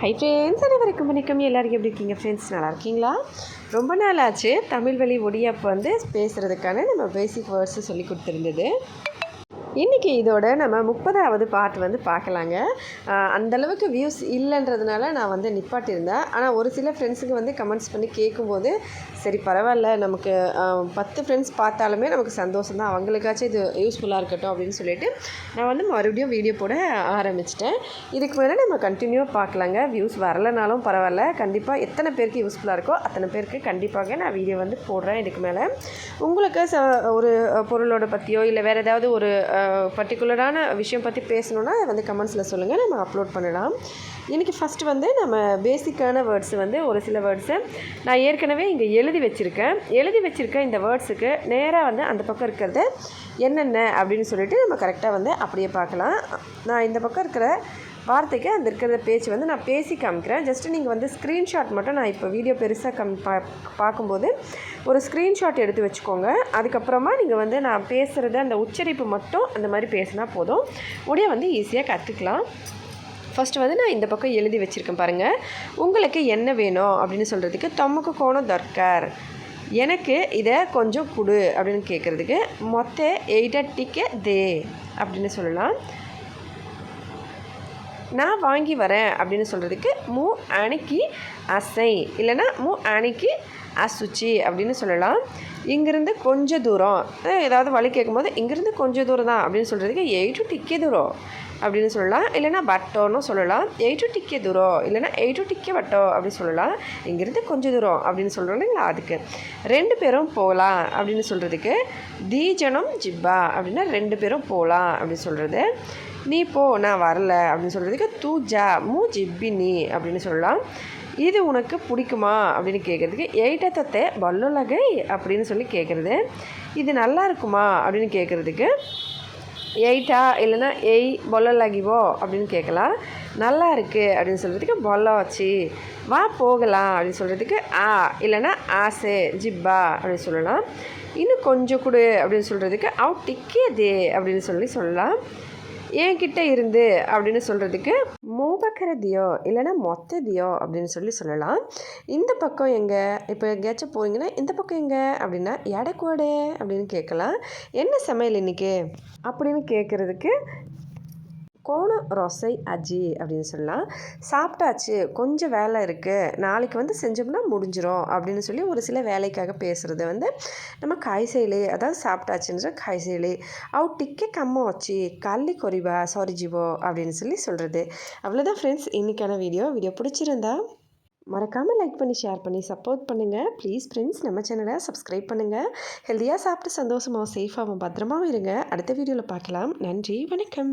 Hi friends அனைவருக்கும் வணக்கம். எல்லோரும் எப்படி இருக்கீங்க? ஃப்ரெண்ட்ஸ் நல்லா இருக்கீங்களா? ரொம்ப நாள் ஆச்சு. தமிழ் வழி ஒடியப்போ வந்து பேசுகிறதுக்கான நம்ம பேசிக் வேர்ட்ஸு சொல்லி கொடுத்துருந்தது. இன்றைக்கி இதோட நம்ம முப்பதாவது பாட்டு வந்து பார்க்கலாங்க. அந்தளவுக்கு வியூஸ் இல்லைன்றதுனால நான் வந்து நிப்பாட்டியிருந்தேன். ஆனால் ஒரு சில ஃப்ரெண்ட்ஸுக்கு வந்து கமெண்ட்ஸ் பண்ணி கேட்கும்போது சரி பரவாயில்ல நமக்கு பத்து ஃப்ரெண்ட்ஸ் பார்த்தாலுமே நமக்கு சந்தோஷம் தான் அவங்களுக்காச்சும் இது யூஸ்ஃபுல்லாக இருக்கட்டும் அப்படின்னு சொல்லிட்டு நான் வந்து மறுபடியும் வீடியோ போட ஆரம்பிச்சிட்டேன். இதுக்கு மேலே நம்ம கண்டினியூவாக பார்க்கலாங்க. வியூஸ் வரலனாலும் பரவாயில்ல. கண்டிப்பாக எத்தனை பேருக்கு யூஸ்ஃபுல்லாக இருக்கோ அத்தனை பேருக்கு கண்டிப்பாக நான் வீடியோ வந்து போடுறேன் இதுக்கு மேலே. உங்களுக்கு ச ஒரு பொருளோட பற்றியோ இல்லை வேறு ஏதாவது ஒரு பர்டிகுலரான விஷயம் பற்றி பேசணுன்னா அதை வந்து கமெண்ட்ஸில் சொல்லுங்கள் நம்ம அப்லோட் பண்ணலாம் இன்றைக்கி ஃபஸ்ட்டு வந்து நம்ம பேசிக்கான வேர்ட்ஸ் வந்து ஒரு சில வேர்ட்ஸை நான் ஏற்கனவே இங்கே எழுதி வச்சுருக்கேன். எழுதி வச்சுருக்க இந்த வேர்ட்ஸுக்கு நேராக வந்து அந்த பக்கம் இருக்கிறது என்னென்ன அப்படின்னு சொல்லிட்டு நம்ம கரெக்டாக வந்து அப்படியே பார்க்கலாம். நான் இந்த பக்கம் இருக்கிற வார்த்தைக்கு அந்த இருக்கிற பேச்சு வந்து நான் பேசி காமிக்கிறேன். ஜஸ்ட்டு நீங்கள் வந்து ஸ்க்ரீன்ஷாட் மட்டும் நான் இப்போ வீடியோ பெருசாக கம் பா பார்க்கும்போது ஒரு ஸ்க்ரீன்ஷாட் எடுத்து வச்சுக்கோங்க. அதுக்கப்புறமா நீங்கள் வந்து நான் பேசுகிறது அந்த உச்சரிப்பு மட்டும் அந்த மாதிரி பேசினா போதும். உடைய வந்து ஈஸியாக கற்றுக்கலாம் ஃபஸ்ட்டு வந்து நான் இந்த பக்கம் எழுதி வச்சுருக்கேன் பாருங்கள் உங்களுக்கு என்ன வேணும் அப்படின்னு சொல்கிறதுக்கு தமக்கு கோணம் தர்கார். எனக்கு இதை கொஞ்சம் கொடு அப்படின்னு கேட்குறதுக்கு மொத்த எயிட்ட டிக்கே தே அப்படின்னு சொல்லலாம். நான் வாங்கி வரேன் அப்படின்னு சொல்கிறதுக்கு மூ அணிக்கு அசை. இல்லைனா மூ அணிக்கு அசுச்சி அப்படின்னு சொல்லலாம். இங்கேருந்து கொஞ்சம் தூரம். ஏதாவது வழி கேட்கும்போது இங்கேருந்து கொஞ்சம் தூரம் தான் அப்படின்னு சொல்கிறதுக்கு எயிட் டு டிக்கே தூரம் அப்படின்னு சொல்லலாம். இல்லைனா வட்டோன்னு சொல்லலாம். எயிட் டு டிக்கே தூரம். இல்லைனா எயிட் டு டிக்கே வட்டோ அப்படின்னு சொல்லலாம். இங்கேருந்து கொஞ்சம் தூரம் அப்படின்னு சொல்கிறோம் இல்லைங்களா அதுக்கு. ரெண்டு பேரும் போகலாம் அப்படின்னு சொல்கிறதுக்கு தீஜனம் ஜிப்பா அப்படின்னா ரெண்டு பேரும் போகலாம் அப்படின்னு சொல்கிறது நீ போ நான் வரல அப்படின்னு சொல்கிறதுக்கு தூ ஜா மூ ஜிப்பி நீ அப்படின்னு சொல்லலாம். இது உனக்கு பிடிக்குமா? அப்படின்னு கேட்குறதுக்கு எயிட்டத்தத்தை பல்லுலகை அப்படின்னு சொல்லி கேட்குறது இது நல்லா இருக்குமா? அப்படின்னு கேட்குறதுக்கு எயிட்டா? இல்லைன்னா எய் பொல்லலாகிவோ அப்படின்னு கேட்கலாம் நல்லா இருக்குது அப்படின்னு சொல்கிறதுக்கு பொல்லாச்சி வா போகலாம் அப்படின்னு சொல்கிறதுக்கு ஆ இல்லைன்னா ஆசே ஜிப்பா அப்படின்னு சொல்லலாம். இன்னும் கொஞ்சம் கொடு அப்படின்னு சொல்கிறதுக்கு அவுட் டிக்கியதே அப்படின்னு சொல்லி சொல்லலாம். என்கிட்ட இருந்து அப்படின்னு சொல்கிறதுக்கு மூபக்கர தியோ இல்லைன்னா மொத்ததியோ அப்படின்னு சொல்லி சொல்லலாம். இந்த பக்கம் எங்கே? இப்போ எங்கேயாச்சும் போகிறீங்கன்னா இந்த பக்கம் எங்கே? அப்படின்னா எடக்கோடு அப்படின்னு கேட்கலாம். என்ன சமையல் இன்றைக்கி அப்படின்னு கேட்குறதுக்கு கோண ரொசை அஜி அப்படின்னு சொல்லலாம். சாப்பிட்டாச்சு கொஞ்சம் வேலை இருக்குது நாளைக்கு வந்து செஞ்சோம்னா முடிஞ்சிடும் அப்படின்னு சொல்லி ஒரு சில வேலைக்காக பேசுகிறது வந்து நம்ம காய்சைலி அதாவது சாப்பிட்டாச்சுன்ற காய்சைலி. அவு டிக்கே கம்ம வச்சு கல்லி குறைவா சாரி ஜிவோ அப்படின்னு சொல்லி சொல்கிறது அவ்வளோதான் ஃப்ரெண்ட்ஸ் இன்றைக்கான வீடியோ வீடியோ பிடிச்சிருந்தா மறக்காமல் லைக் பண்ணி ஷேர் பண்ணி சப்போர்ட் பண்ணுங்கள் ப்ளீஸ் ஃப்ரெண்ட்ஸ் நம்ம சேனலை சப்ஸ்கிரைப் பண்ணுங்கள் ஹெல்த்தியாக சாப்பிட்டு சந்தோஷமாக சேஃபாகவும் பத்திரமாவும் இருங்க. அடுத்த வீடியோவில் பார்க்கலாம். நன்றி வணக்கம்.